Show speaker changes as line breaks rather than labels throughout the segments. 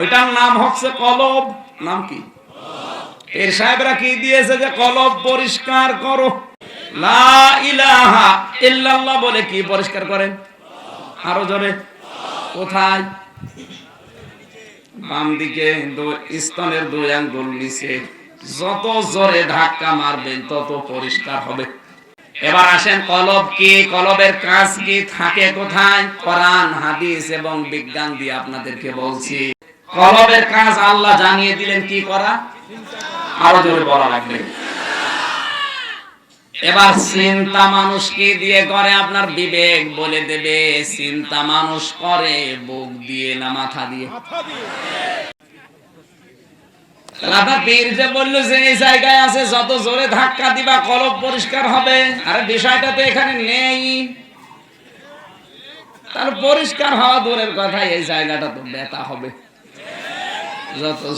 ওইটার নাম হচ্ছে কলব। নাম কি? এর সাহেবরা কি দিয়েছে যে কলব পরিষ্কার করো? লা ইলাহা ইল্লাল্লাহ বলে কি পরিষ্কার করেন? আরও জোরে। কোথায়? বাম দিকে স্তনের দুই আঙ্গুল নিচে। যত জোরে ধাক্কা মারবেন, তত পরিষ্কার হবে। এবার আসেন কলব কি? কলবের কাজ কি? থাকে কোথায়? কোরআন, হাদিস এবং বিজ্ঞান দিয়ে আপনাদেরকে বলছি। কলবের কাজ আল্লাহ জানিয়ে দিলেন কি করা? আরও জোরে বলা লাগবে। এবার চিন্তা মানুষ কি দিয়ে করে? আপনার বিবেক বলে দেবে, চিন্তা মানুষ করে বুক দিয়ে না মাথা দিয়ে। রাধা পীর যে বলল যে এই জায়গায় আছে, যত জোরে ধাক্কা দিবা, কলব পরিষ্কার হবে। আরে বিষয়টা তো এখানে নেই। তার পরিষ্কার হওয়া দূরের কথা, এই জায়গাটা তো ব্যথা হবে।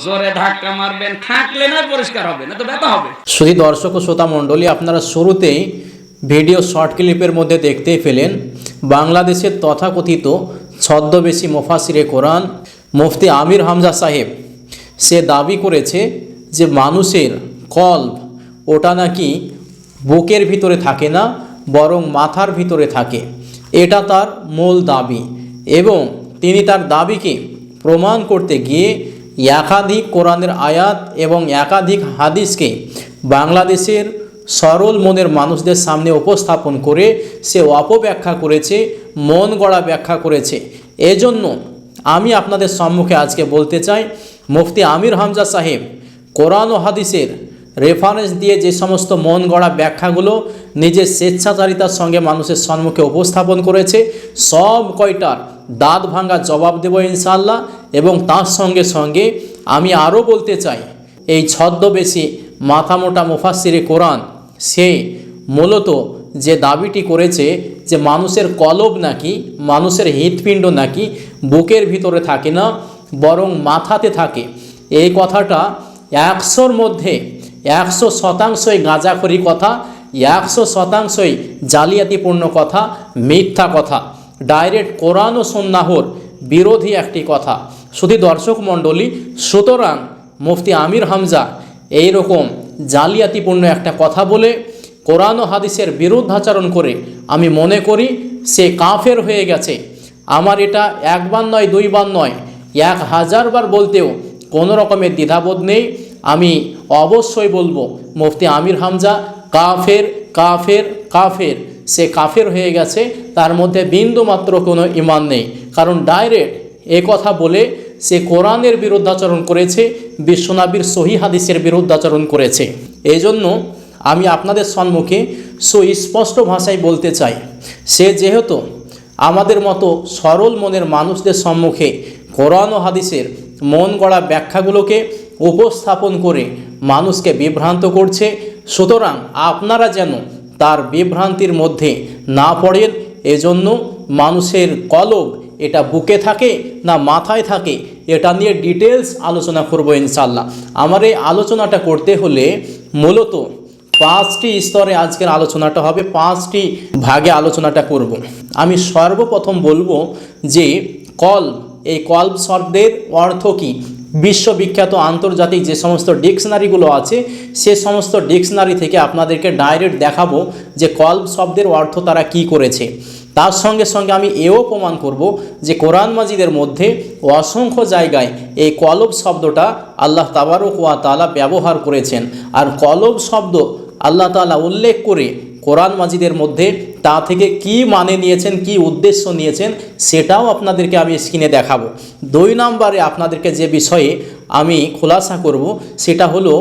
জোরে
শুধু দর্শক ও শ্রোতা মণ্ডলী, আপনারা শুরুতেই ভিডিও শর্ট ক্লিপের মধ্যে দেখতেই পেলেন বাংলাদেশের তথাকথিত ছদ্মবেশী মোফাসিরে কোরআন, মুফতি আমির হামজা সাহেব, সে দাবি করেছে যে মানুষের কল্প ওটা নাকি বুকের ভিতরে থাকে না, বরং মাথার ভিতরে থাকে। এটা তার মূল দাবি এবং তিনি তার দাবিকে প্রমাণ করতে গিয়ে একাধিক কোরআনের আয়াত এবং একাধিক হাদিসকে বাংলাদেশের সরল মনের মানুষদের সামনে উপস্থাপন করে সে অপব্যাখ্যা করেছে, মন গড়া ব্যাখ্যা করেছে। এজন্য আমি আপনাদের সম্মুখে আজকে বলতে চাই, মুফতি আমির হামজা সাহেব, কোরআন ও হাদিসের রেফারেন্স দিয়ে যে সমস্ত মন গড়া ব্যাখ্যাগুলো নিজের স্বেচ্ছাচারিতার সঙ্গে মানুষের সম্মুখে উপস্থাপন করেছে, সব কয়টার দাঁত ভাঙা জবাব দেব ইনশাল্লাহ এবং তার সঙ্গে সঙ্গে আমি আরও বলতে চাই, এই ছদ্মবেশী মাথামোটা মুফাসিরে কোরআন, সে মূলত যে দাবিটি করেছে যে মানুষের কলব নাকি, মানুষের হৃৎপিণ্ড নাকি বুকের ভিতরে থাকে না, বরং মাথাতে থাকে। এই কথাটা একশোর মধ্যে একশো শতাংশই গাঁজাখড়ি কথা, একশো শতাংশই জালিয়াতিপূর্ণ কথা, মিথ্যা কথা। ডাইরেক্ট কোরআন ও সন্ন্যাহর বিরোধী একটি কথা। শুধু দর্শক মণ্ডলী, সুতরাং মুফতি আমির হামজা এই রকম জালিয়াতিপূর্ণ একটা কথা বলে কোরআন ও হাদিসের বিরুদ্ধাচরণ করে আমি মনে করি সে কাফের হয়ে গেছে। আমার এটা একবার নয়, দুইবার নয়, এক হাজারবার বলতেও কোনো রকমের দ্বিধাবোধ নেই। আমি অবশ্যই বলব, মুফতি আমির হামজা কাফের কাফের কাফের, সে কাফের হয়ে গেছে, তার মধ্যে বিন্দু মাত্র কোনো ইমান নেই। কারণ ডাইরেক্ট এ কথা বলে সে কোরআনের বিরুদ্ধাচরণ করেছে, বিশ্বনাবির সহি হাদিসের বিরুদ্ধাচরণ করেছে। এই জন্য আমি আপনাদের সম্মুখে সুস্পষ্ট ভাষায় বলতে চাই, সে যেহেতু আমাদের মতো সরল মনের মানুষদের সম্মুখে কোরআন ও হাদিসের মন গড়া ব্যাখ্যাগুলোকে উপস্থাপন করে মানুষকে বিভ্রান্ত করছে। সুতরাং আপনারা যেন তার বিভ্রান্তির মধ্যে না পড়েন, এজন্য মানুষের কলব এটা বুকে থাকে না মাথায় থাকে, এটা নিয়ে ডিটেলস আলোচনা করব ইনশাল্লাহ আমার এই আলোচনাটা করতে হলে মূলত পাঁচটি স্তরে আজকের আলোচনাটা হবে, পাঁচটি ভাগে আলোচনাটা করব। আমি সর্বপ্রথম বলব যে কল্ব, এই কল্ব শব্দের অর্থ কী? বিশ্ববিখ্যাত আন্তর্জাতিক যে সমস্ত ডিকশনারিগুলো আছে, সে সমস্ত ডিকশনারি থেকে আপনাদেরকে ডাইরেক্ট দেখাবো যে কল্ব শব্দের অর্থ তারা কি করেছে। তার সঙ্গে সঙ্গে আমি এও প্রমাণ করব যে কোরআন মাজিদের মধ্যে অসংখ্য জায়গায় এই কলব শব্দটা আল্লাহ তাবারক ওয়া তালা ব্যবহার করেছেন। আর কলব শব্দ আল্লাহ তালা উল্লেখ করে কোরআন মাজিদের মধ্যে তা থেকে কি মানে নিয়েছেন, কি উদ্দেশ্য নিয়েছেন, সেটাও আপনাদেরকে আমি স্ক্রিনে দেখাবো। দুই নম্বরে আপনাদেরকে যে বিষয়ে আমি খোলাসা করব, সেটা হলো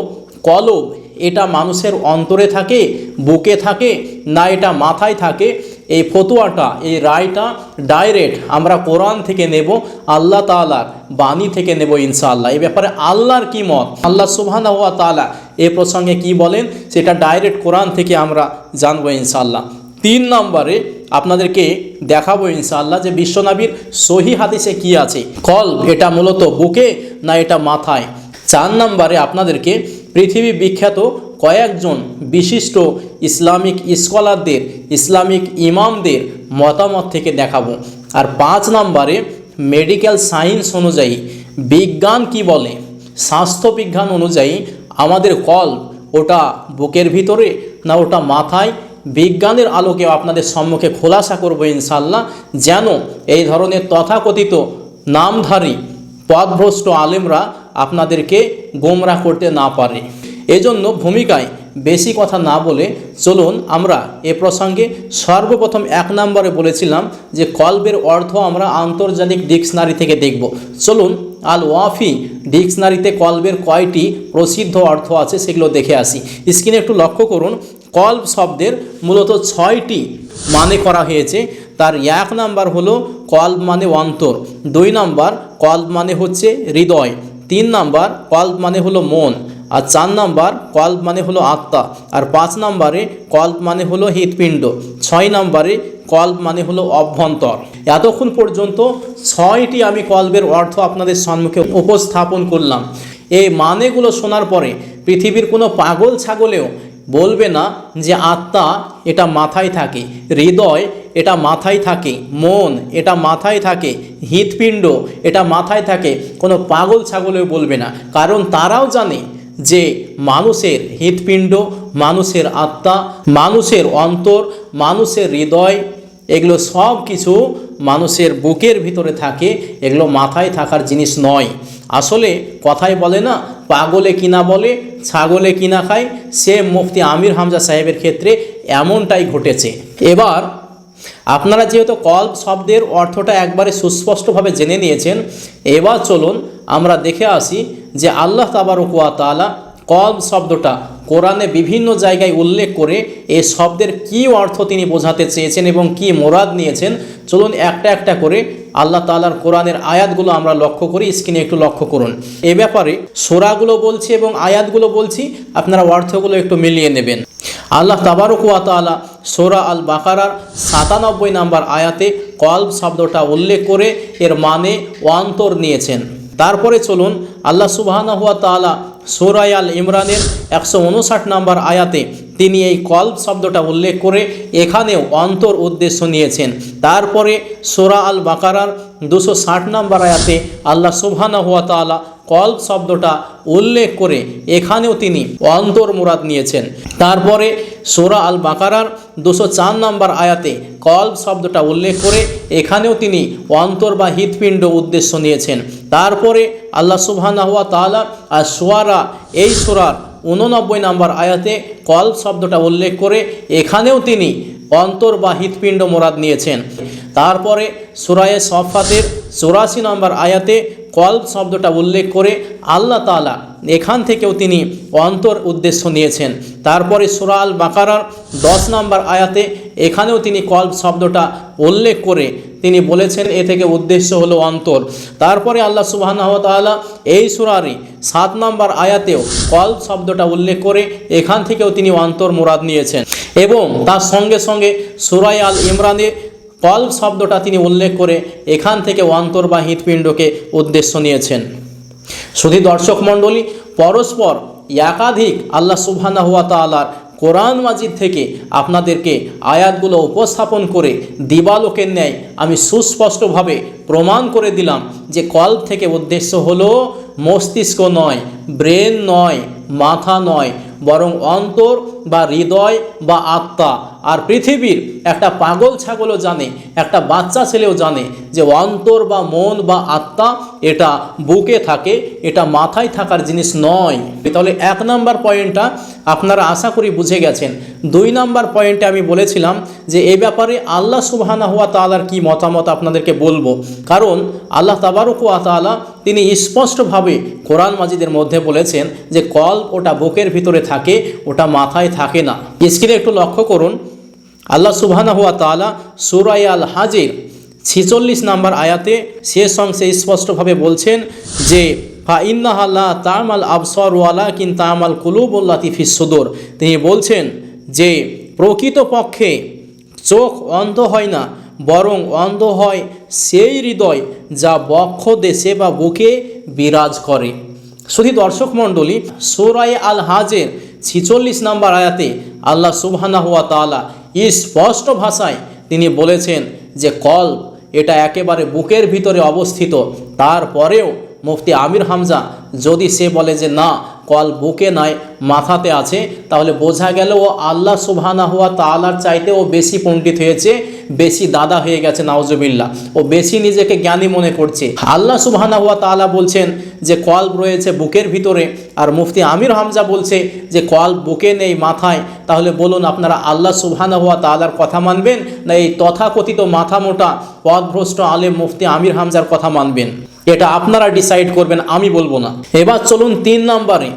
কলব, এটা মানুষের অন্তরে থাকে, বুকে থাকে, না এটা মাথায় থাকে এই ফতুয়াটা, এই রায়টা ডাইরেক্ট আমরা কোরআন থেকে নেব, আল্লাহ তালার বাণী থেকে নেব ইনশাআল্লাহ। এই ব্যাপারে আল্লাহর কি মত? আল্লাহ সুবহানা ওয়া তালা এ প্রসঙ্গে কি বলেন? সেটা ডাইরেক্ট কোরআন থেকে আমরা জানব ইনশাআল্লাহ। তিন নম্বরে আপনাদেরকে দেখাবো ইনশাআল্লাহ যে বিশ্বনবীর সহি হাদিসে কি আছে। কল, এটা মূলত বুকে না এটা মাথায়? চার নম্বরে আপনাদেরকে পৃথিবী বিখ্যাত কয়েকজন বিশিষ্ট ইসলামিক স্কলারদের, ইসলামিক ইমামদের মতামত থেকে দেখাবো। আর পাঁচ নম্বরে মেডিকেল সায়েন্স অনুযায়ী বিজ্ঞান কি বলে? স্বাস্থ্য বিজ্ঞান অনুযায়ী আমাদের কল ওটা বুকের ভিতরে না ওটা মাথায়? বিজ্ঞানের আলোকে আপনাদের সম্মুখে খোলাসা করব ইনশাল্লাহ যেন এই ধরনের তথাকথিত নামধারী পদভ্রষ্ট আলেমরা আপনাদেরকে গোমরা করতে না পারে। এজন্য ভূমিকায় বেশি কথা না বলে চলুন আমরা এ প্রসঙ্গে সর্বপ্রথম এক নম্বরে বলেছিলাম যে কল্বের অর্থ আমরা আন্তর্জাতিক ডিকশনারি থেকে দেখব। চলুন আল ওয়াফি ডিকশনারিতে কল্বের কয়টি প্রসিদ্ধ অর্থ আছে সেগুলো দেখে আসি। স্ক্রিনে একটু লক্ষ্য করুন কল্ব শব্দের মূলত ছয়টি মানে করা হয়েছে। তার এক নাম্বার হলো কল্ব মানে অন্তর, দুই নাম্বার কল্ব মানে হচ্ছে হৃদয়, তিন নাম্বার কল্ব মানে হলো মন আর চার নাম্বার কল্প মানে হলো আত্মা, আর পাঁচ নাম্বারে কল্প মানে হলো হৃৎপিণ্ড, ছয় নাম্বারে কল্প মানে হলো অভ্যন্তর। এতক্ষণ পর্যন্ত ছয়টি আমি কল্পের অর্থ আপনাদের সম্মুখে উপস্থাপন করলাম। এই মানেগুলো শোনার পরে পৃথিবীর কোনো পাগল ছাগলেও বলবে না যে আত্মা এটা মাথায় থাকে, হৃদয় এটা মাথায় থাকে, মন এটা মাথায় থাকে, হৃৎপিণ্ড এটা মাথায় থাকে, কোনো পাগল ছাগলেও বলবে না। কারণ তারাও জানে যে মানুষের হৃৎপিণ্ড, মানুষের আত্মা, মানুষের অন্তর, মানুষের হৃদয়, এগুলো সব কিছু মানুষের বুকের ভিতরে থাকে, এগুলো মাথায় থাকার জিনিস নয়। আসলে কথাই বলে না, পাগলে কিনা বলে, ছাগলে কিনা খায়, সে মুফতি আমির হামজা সাহেবের ক্ষেত্রে এমনটাই ঘটেছে। এবার আপনারা যেহেতু কল্প শব্দের অর্থটা একবারে সুস্পষ্টভাবে জেনে নিয়েছেন, এবার চলুন আমরা দেখে আসি যে আল্লাহ তাবারকুয়া তালা কল্প শব্দটা কোরআনে বিভিন্ন জায়গায় উল্লেখ করে এ শব্দের কি অর্থ তিনি বোঝাতে চেয়েছেন এবং কি মোরাদ নিয়েছেন। চলুন একটা একটা করে আল্লাহ তালার কোরআনের আয়াতগুলো আমরা লক্ষ্য করি, স্ক্রিনে একটু লক্ষ্য করুন। এ ব্যাপারে সোরাগুলো বলছি এবং আয়াতগুলো বলছি, আপনারা অর্থগুলো একটু মিলিয়ে নেবেন। আল্লাহ তাবারক তাআলা সোরা আল বাকারার সাতানব্বই নাম্বার আয়াতে কল্ব শব্দটা উল্লেখ করে এর মানে অন্তর নিয়েছেন। তারপরে চলুন, আল্লাহ সুবাহানা হুয়া তাআলা সোরাই আল ইমরানের একশো উনষাট নাম্বার আয়াতে তিনি এই কল্ব শব্দটা উল্লেখ করে এখানেও অন্তর উদ্দেশ্য নিয়েছেন। তারপরে সোরা আল বাকারার দুশো ষাট নাম্বার আয়াতে আল্লাহ সুবহানা হুয়া তাআলা কল্ব শব্দটা উল্লেখ করে এখানেও তিনি অন্তর মুরাদ নিয়েছেন। তারপরে সোরা আল বাকারার দুশো চার নম্বর আয়াতে কল্ব শব্দটা উল্লেখ করে এখানেও তিনি অন্তর বা হৃৎপিণ্ড উদ্দেশ্য নিয়েছেন। তারপরে আল্লাহ সুবহানা হুয়া তাআলা আর সোয়ারা এই সোরার উননব্বই নম্বর আয়াতে কল শব্দটা উল্লেখ করে এখানেও তিনি অন্তর বা হৃৎপিণ্ড মোরাদ নিয়েছেন। তারপরে সুরায়ে সফাতের চৌরাশি নম্বর আয়াতে কল্ব শব্দটা উল্লেখ করে আল্লাহ তালা এখান থেকেও তিনি অন্তর উদ্দেশ্য নিয়েছেন। তারপরে সুরা আল বাকারার দশ নম্বর আয়াতে এখানেও তিনি কল্ব শব্দটা উল্লেখ করে তিনি বলেছেন, এ থেকে উদ্দেশ্য হলো অন্তর। তারপরে আল্লাহ সুবাহানহতালা এই সুরারি সাত নম্বর আয়াতেও কল্ব শব্দটা উল্লেখ করে এখান থেকেও তিনি অন্তর মুরাদ নিয়েছেন এবং তার সঙ্গে সঙ্গে সুরাই আল ইমরানে কল শব্দটা তিনি উল্লেখ করে এখান থেকে অন্তর বা হৃৎপিণ্ডকে উদ্দেশ্য নিয়েছেন। শুধু দর্শক মণ্ডলী, পরস্পর একাধিক আল্লাহ সুবহানা হুয়া তালার কোরআন মাজিদ থেকে আপনাদেরকে আয়াতগুলো উপস্থাপন করে দিবালোকের ন্যায় আমি সুস্পষ্টভাবে প্রমাণ করে দিলাম যে কল থেকে উদ্দেশ্য হলো মস্তিষ্ক নয়, ব্রেন নয়, মাথা নয়, বরং অন্তর বা হৃদয় বা আত্মা। আর পৃথিবীর একটা পাগল ছাগলও জানে, একটা বাচ্চা ছেলেও জানে যে অন্তর বা মন বা আত্মা এটা বুকে থাকে, এটা মাথায় থাকার জিনিস নয়। তাহলে এক নাম্বার পয়েন্টটা আপনারা আশা করি বুঝে গেছেন। দুই নাম্বার পয়েন্টে আমি বলেছিলাম যে এ ব্যাপারে আল্লাহ সুবহানা হুয়া তালার কি মতামত আপনাদেরকে বলব। কারণ আল্লাহ তাবারক তাআলা তিনি স্পষ্টভাবে কোরআন মাজিদের মধ্যে বলেছেন যে কল ওটা বুকের ভিতরে থাকে, ওটা মাথায় থাকে না। স্ক্রিনে একটু লক্ষ্য করুন আল্লাহ তাআলা সুরাই আল হাজির ছিচল্লিশ নাম্বার আয়াতে শেষ অংশে স্পষ্টভাবে বলছেন যে, ফা তামাল আবসর ওয়ালা কিন তামাল কুলুবুল্লা সুদর। তিনি বলছেন যে, প্রকৃতপক্ষে চোখ অন্ধ হয় না, বরং অন্ধ হয় সেই হৃদয় যা বক্ষ দেশে বা বুকে বিরাজ করে। শুধু দর্শক মণ্ডলী সোরাই আল হাজের ছিচল্লিশ নম্বর আয়াতে আল্লাহ সুবহানা হুয়া তালা স্পষ্ট ভাষায় তিনি বলেছেন যে কল্প, এটা একেবারে বুকের ভিতরে অবস্থিত। তারপরেও মুফতি আমির হামজা যদি সে বলে যে না কল বুকে নয়, মাথাতে আছে, তাহলে বোঝা গেল ও আল্লাহ সুবহানা হুয়া তালার চাইতে ও বেশি পণ্ডিত হয়েছে, বেশি দাদা হয়ে গেছে নাওজবিল্লা ও বেশি নিজেকে জ্ঞানী মনে করছে। আল্লাহ সুবহানা হুয়া তালা বলছেন যে কল্ব রয়েছে বুকের ভিতরে, আর মুফতি আমির হামজা বলছে যে কল্ব বুকে নেই, মাথায়। তাহলে বলুন, আপনারা আল্লাহ সুবহানা হওয়া তালার কথা মানবেন, না এই তথাকথিত মাথা মোটা, পথভ্রষ্ট আলেম মুফতি আমির হামজার কথা মানবেন? এটা আপনারা ডিসাইড করবেন, আমি বলব না। এবার চলুন তিন নম্বরে,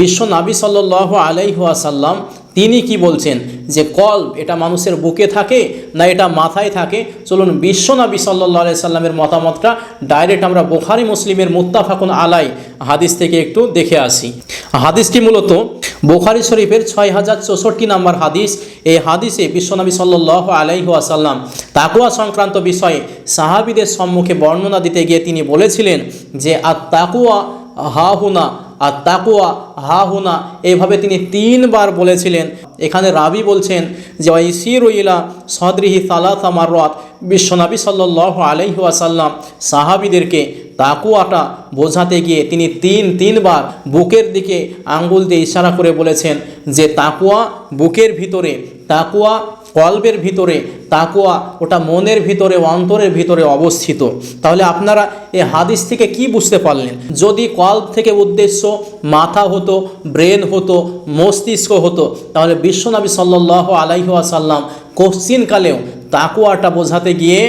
বিশ্ব নাবি সাল্লাহ আলাইহাসাল্লাম তিনি কি বলছেন? যে কল এটা মানুষের বুকে থাকে না এটা মাথায় থাকে? চলুন, বিশ্ব নাবি সাল্লাহ আলাই সাল্লামের মতামতটা ডাইরেক্ট আমরা বোখারি, মুসলিমের মুত্তাফাকুন আলাই হাদিস থেকে একটু দেখে আসি। হাদিসটি মূলত বোখারি শরীফের ছয় হাজার চৌষট্টি নম্বর হাদিস। এই হাদিসে বিশ্বনবী সাল্লাহ আলাইহাসাল্লাম তাকুয়া সংক্রান্ত বিষয়ে সাহাবিদের সম্মুখে বর্ণনা দিতে গিয়ে তিনি বলেছিলেন যে আর তাকুয়া হা হুনা আর তাকুয়া হা হুনা এইভাবে তিনি তিনবার বলেছিলেন। এখানে রাবি বলছেন যে ওয়াইসির ইলা সদরিহি সালাত মাররাত বিশ্বনবী সাল্লাহ আলহিহাসাল্লাম সাহাবিদেরকে তাকুয়াটা বোঝাতে গিয়ে তিনি তিন, তিনবার বুকের দিকে আঙ্গুল দিয়ে ইশারা করে বলেছেন যে তাকুয়া বুকের ভিতরে তাকুয়া কল্বের ভিতরে তাকুয়া ওটা মনের ভিতরে, অন্তরের ভিতরে অবস্থিত। তাহলে আপনারা এই হাদিস থেকে কি বুঝতে পারলেন? যদি কল্ব থেকে উদ্দেশ্য মাথা হতো, ব্রেন হতো, মস্তিষ্ক হতো, তাহলে বিশ্বনবী সাল্লাহ আলাইহাসাল্লাম কোশ্চিনকালেও তাকুয়াটা বোঝাতে গিয়ে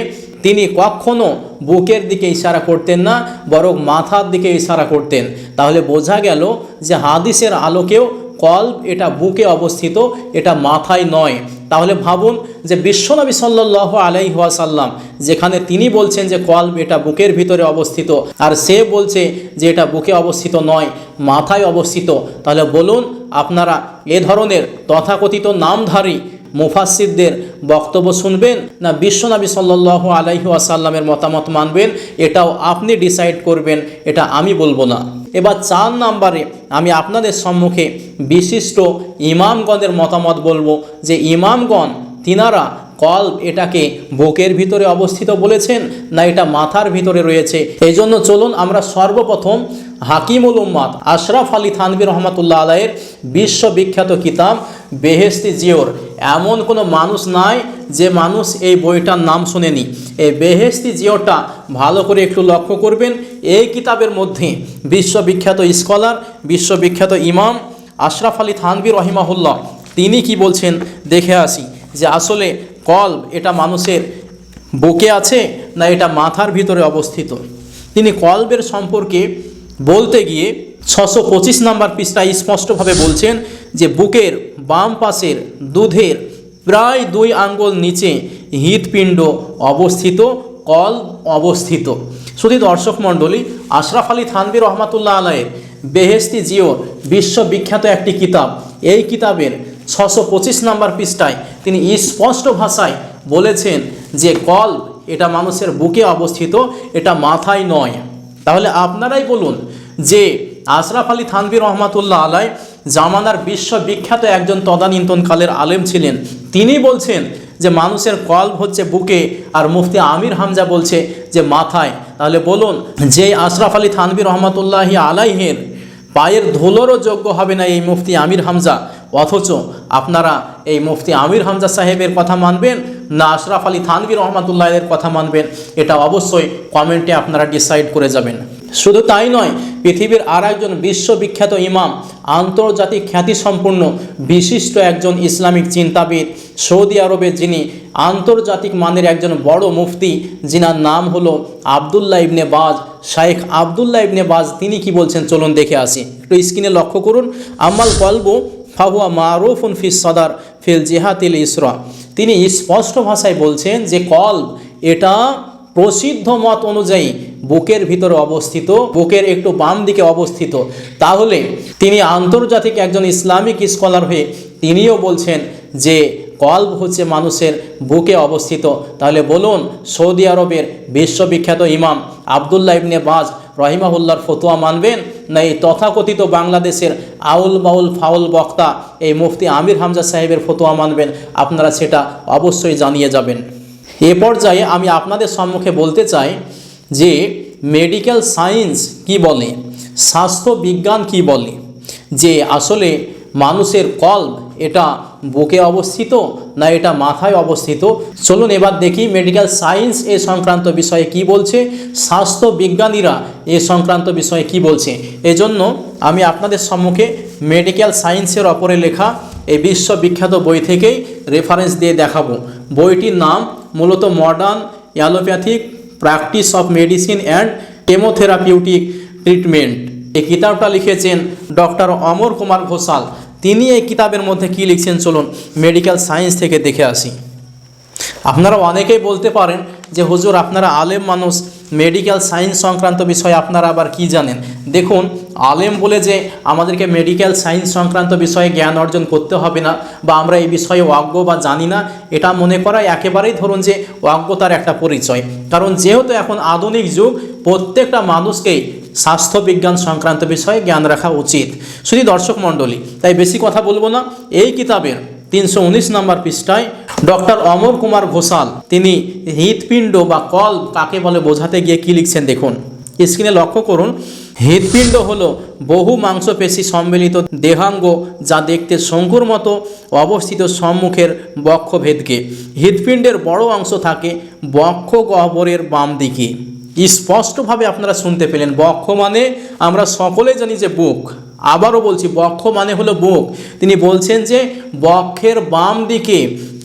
তিনি কখনো বুকের দিকে ইশারা করতেন না, বরং মাথার দিকে ইশারা করতেন। তাহলে বোঝা গেল যে হাদিসের আলোকেও কল্ব এটা বুকে অবস্থিত, এটা মাথায় নয়। তাহলে ভাবুন যে বিশ্বনবী সাল্লাহ আলাইহাসাল্লাম যেখানে তিনি বলছেন যে কল্ব এটা বুকের ভিতরে অবস্থিত, আর সে বলছে যে এটা বুকে অবস্থিত নয়, মাথায় অবস্থিত। তাহলে বলুন আপনারা এ ধরনের তথাকথিত নামধারী মুফাসিদদের বক্তব্য শুনবেন না বিশ্বনবী সাল্লাহ আলাইহি আসাল্লামের মতামত মানবেন? এটাও আপনি ডিসাইড করবেন, এটা আমি বলব না। এবার চার নাম্বারে আমি আপনাদের সম্মুখে বিশিষ্ট ইমামগণের মতামত বলব যে ইমামগণ তিনারা কল্ব এটাকে বুকের ভিতরে অবস্থিত বলেছেন না এটা মাথার ভিতরে রয়েছে। এই জন্য চলুন আমরা সর্বপ্রথম হাকিমুল উম্মাদ আশরাফ আলী থানবী রহমতুল্লাহ আলাইয়ের বিশ্ববিখ্যাত কিতাব বেহেস্তি জিওর। এমন কোনো মানুষ নাই যে মানুষ এই বইটার নাম শুনেনি। এই বেহেস্তি জিওটা ভালো করে একটু লক্ষ্য করবেন, এই কিতাবের মধ্যে বিশ্ববিখ্যাত স্কলার, বিশ্ববিখ্যাত ইমাম আশরাফ আলী থানবী রহিমাহুল্লাহ, তিনি কি বলছেন? দেখে আসি যে আসলে কল্ব এটা মানুষের বুকে আছে না এটা মাথার ভিতরে অবস্থিত? তিনি কল্বের সম্পর্কে বলতে গিয়ে ছশো পঁচিশ নাম্বার পৃষ্ঠায় স্পষ্টভাবে বলছেন যে বুকের বাম পাশের দুধের প্রায় দুই আঙ্গুল নিচে হৃৎপিণ্ড অবস্থিত কল অবস্থিত। শুধু দর্শক মণ্ডলী, আশরাফ আলী থানবী রহমাতুল্লাহ আলায়ের বেহেস্তি জিও বিশ্ববিখ্যাত একটি কিতাব। এই কিতাবের ছশো পঁচিশ নাম্বার পৃষ্ঠায় তিনি স্পষ্ট ভাষায় বলেছেন যে কল এটা মানুষের বুকে অবস্থিত, এটা মাথায় নয়। তাহলে আপনারাই বলুন যে আশরাফ আলী থানবী রহমাতুল্লাহ আলাই জামানার বিশ্ববিখ্যাত একজন তদানীন্তনকালের আলেম ছিলেন। তিনি বলছেন যে মানুষের কল্ব হচ্ছে বুকে আর মুফতি আমির হামজা বলছে যে মাথায়। তাহলে বলুন যে আশরাফ আলী থানবী রহমাতুল্লাহি আলাইহের পায়ের ধুলোরও যোগ্য হবে না এই মুফতি আমির হামজা। অথচ আপনারা এই মুফতি আমির হামজা সাহেবের কথা মানবেন না আশরাফ আলী থানবী রহমাতুল্লাহের কথা মানবেন? এটা অবশ্যই কমেন্টে আপনারা ডিসাইড করে যাবেন। শুধু তাই নয়, পৃথিবীর আর একজন বিশ্ববিখ্যাত ইমাম, আন্তর্জাতিক খ্যাতিসম্পন্ন বিশিষ্ট একজন ইসলামিক চিন্তাবিদ, সৌদি আরবে যিনি আন্তর্জাতিক মানের একজন বড় মুফতি, যিনার নাম হলো আবদুল্লাহ ইবনে বাজ। শাইখ আবদুল্লাহ ইবনে বাজ, তিনি কি বলছেন চলুন দেখে আসি। একটু স্ক্রিনে লক্ষ্য করুন, আমাল কলবু ফাহুয়া মারুফুন ফিস সদার ফিল জেহাতিল ইসরা। তিনি স্পষ্ট ভাষায় বলছেন যে কল এটা প্রসিদ্ধ মত অনুযায়ী বুকের ভিতরে অবস্থিত, বুকের একটু বাম দিকে অবস্থিত। তাহলে তিনি আন্তর্জাতিক একজন ইসলামিক স্কলার হয়ে তিনিও বলছেন যে কল্ব হচ্ছে মানুষের বুকে অবস্থিত। তাহলে বলুন, সৌদি আরবের বিশ্ববিখ্যাত ইমাম আবদুল্লাহ ইবনে বাজ রহিমাহুল্লার ফতোয়া মানবেন? না এই তথাকথিত বাংলাদেশের আউল বাউল ফাউল বক্তা এই মুফতি আমির হামজা সাহেবের ফতোয়া মানবেন? আপনারা সেটা অবশ্যই জানিয়ে যাবেন। এ পর্যায়ে আমি আপনাদের সম্মুখে বলতে চাই যে মেডিকেল সায়েন্স কি বলে? স্বাস্থ্য বিজ্ঞান কি বলে? যে আসলে মানুষের কল্ব এটা বুকে অবস্থিত না এটা মাথায় অবস্থিত? চলুন এবার দেখি মেডিকেল সায়েন্স এ সংক্রান্ত বিষয়ে কি বলছে? স্বাস্থ্য বিজ্ঞানীরা এ সংক্রান্ত বিষয়ে কি বলছে? এজন্য আমি আপনাদের সম্মুখে মেডিকেল সায়েন্সের ওপরে লেখা এই বিশ্ববিখ্যাত বই থেকেই রেফারেন্স দিয়ে দেখাবো। বইটির নাম মূলত modern allopathic practice of medicine and chemotherapeutic treatment এই কিতাবটা লিখেছেন ডক্টর অমর কুমার ঘোষাল। তিনি এই কিতাবের মধ্যে কি লিখছেন চলুন মেডিকেল সায়েন্স থেকে দেখে আসি। আপনারা অনেকেই বলতে পারেন যে, হুজুর আপনারা আলেম মানুষ মেডিকেল সায়েন্স সংক্রান্ত বিষয়ে আপনারা আবার কি জানেন? দেখুন, আলেম বলে যে আমাদেরকে মেডিকেল সায়েন্স সংক্রান্ত বিষয়ে জ্ঞান অর্জন করতে হবে না বা আমরা এই বিষয়ে অজ্ঞ বা জানি না, এটা মনে করা একেবারেই ধরুন যে অজ্ঞতার একটা পরিচয়। কারণ যেহেতু এখন আধুনিক যুগ, প্রত্যেকটা মানুষকেই স্বাস্থ্যবিজ্ঞান সংক্রান্ত বিষয়ে জ্ঞান রাখা উচিত। শুধু দর্শক মণ্ডলী, তাই বেশি কথা বলব না। এই কিতাবের তিনশো উনিশ নম্বর পৃষ্ঠায় ডক্টর অমর কুমার ঘোষাল, তিনি হৃৎপিণ্ড বা কল কাকে বলে বোঝাতে গিয়ে কি লিখছেন দেখুন। স্ক্রিনে লক্ষ্য করুন, হৃৎপিণ্ড হলো বহু মাংসপেশি সম্মিলিত দেহাঙ্গ যা দেখতে শঙ্কুর মতো অবস্থিত সম্মুখের বক্ষভেদকে। হৃৎপিণ্ডের বড় অংশ থাকে বক্ষ গহ্বরের বাম দিকে। স্পষ্টভাবে আপনারা শুনতে পেলেন, বক্ষ মানে আমরা সকলে জানি যে বুক। আবারও বলছি, বক্ষ মানে হলো বুক। তিনি বলছেন যে বক্ষের বাম দিকে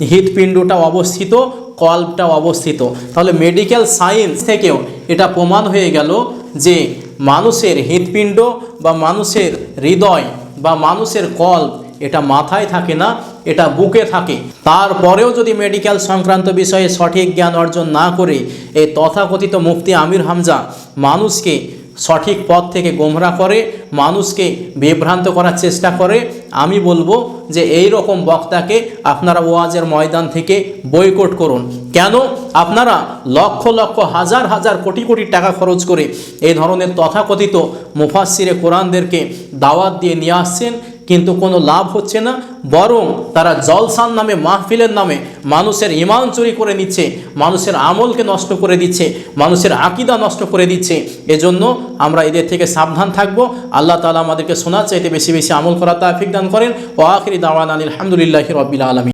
হৃৎপিণ্ডটা অবস্থিত কল্পটা অবস্থিত। তাহলে মেডিকেল সায়েন্স থেকেও এটা প্রমাণ হয়ে গেল যে মানুষের হৃৎপিণ্ড বা মানুষের হৃদয় বা মানুষের কল্প এটা মাথায় থাকে না, এটা বুকে থাকে। তারপরেও যদি মেডিকেল সংক্রান্ত বিষয়ে সঠিক জ্ঞান অর্জন না করে এই তথাকথিত মুফতি আমির হামজা মানুষকে সঠিক পথ থেকে গোমরা করে, মানুষকে বিভ্রান্ত করার চেষ্টা করে। আমি বলব যে এই রকম বক্তাকে আপনারা ওয়াজের ময়দান থেকে বয়কট করুন। কেন? আপনারা লক্ষ লক্ষ, হাজার হাজার কোটি কোটি টাকা খরচ করে এই ধরনের তথাকথিত মুফাসিরে কোরআনদেরকে দাওয়াত দিয়ে নিয়ে আসছেন। কিন্তু কোনো লাভ হচ্ছে না, বরং তারা জলসান নামে, মাহফিলের নামে মানুষের ইমান চুরি করে নিচ্ছে, মানুষের আমলকে নষ্ট করে দিচ্ছে, মানুষের আকিদা নষ্ট করে দিচ্ছে। এজন্য আমরা এদের থেকে সাবধান থাকব। আল্লাহ তালা আমাদেরকে শোনার চাইতে বেশি বেশি আমল করা তাফিক দান করেন। ও আখিরি দাওয়ান আলী আলহামদুলিল্লাহ রবিল আলমী